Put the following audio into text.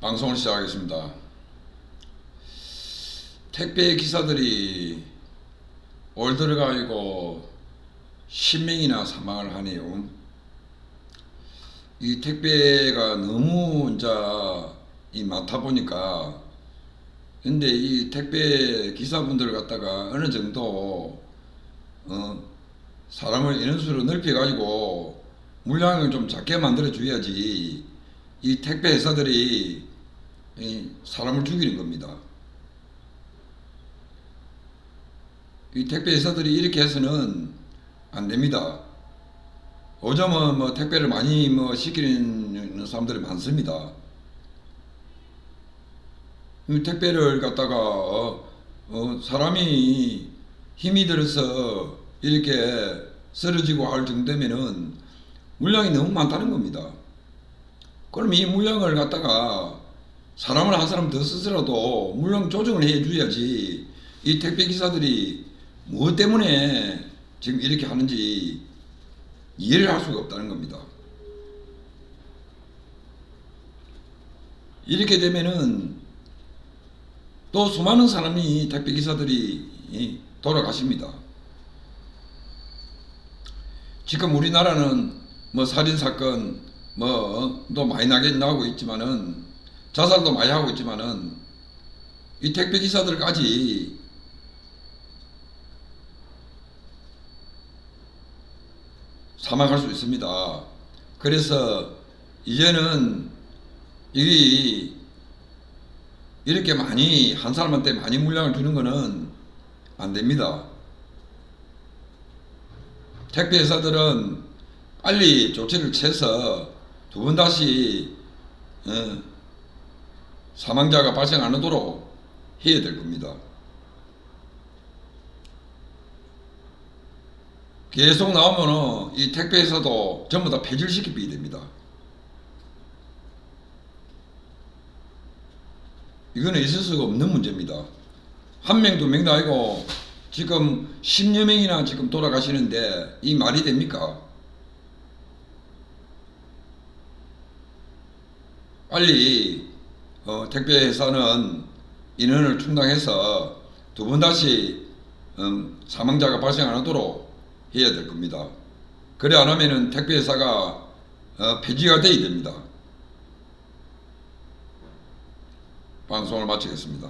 방송을 시작하겠습니다. 택배 기사들이 올 들어가지고 10명이나 사망을 하네요. 이 택배가 너무 이제 이 많다 보니까 근데 이 택배 기사분들 갖다가 어느 정도 어 사람을 인원수로 넓혀 가지고 물량을 좀 작게 만들어 줘야지 이 택배 회사들이 이 사람을 죽이는 겁니다. 이 택배 회사들이 이렇게 해서는 안 됩니다. 요즘은 뭐 택배를 많이 뭐 시키는 사람들이 많습니다. 이 택배를 갖다가 어, 어, 사람이 힘이 들어서 이렇게 쓰러지고 할 정도면은 물량이 너무 많다는 겁니다. 그럼 이 물량을 갖다가 사람을 한 사람 더 쓰더라도 물량 조정을 해 줘야지 이 택배 기사들이 뭐 때문에 지금 이렇게 하는지 이해를 할 수가 없다는 겁니다. 이렇게 되면은 또 수많은 사람이 택배 기사들이 돌아가십니다. 지금 우리나라는 뭐 살인 사건 뭐또 많이 나게 나오고 있지만은 자살도 많이 하고 있지만은 이 택배 기사들까지 사망할 수 있습니다. 그래서 이제는 이 이렇게 많이 한 사람한테 많이 물량을 주는 거는 안 됩니다. 택배 회사들은 빨리 조치를 취해서 두 번 다시 어, 사망자가 발생 안 하도록 해야 될 겁니다. 계속 나오면은 이 택배 회사도 전부 다 폐질시키게 됩니다. 이거는 있을 수가 없는 문제입니다. 한 명, 두 명도 아니고 지금 10여 명이나 지금 돌아가시는데 이 말이 됩니까? 빨리 어, 택배 회사는 인원을 충당해서 두 번 다시 음, 사망자가 발생 안 하도록 해야 될 겁니다. 그래 안 하면은 택배 회사가 어, 폐지가 돼야 됩니다. 방송을 마치겠습니다.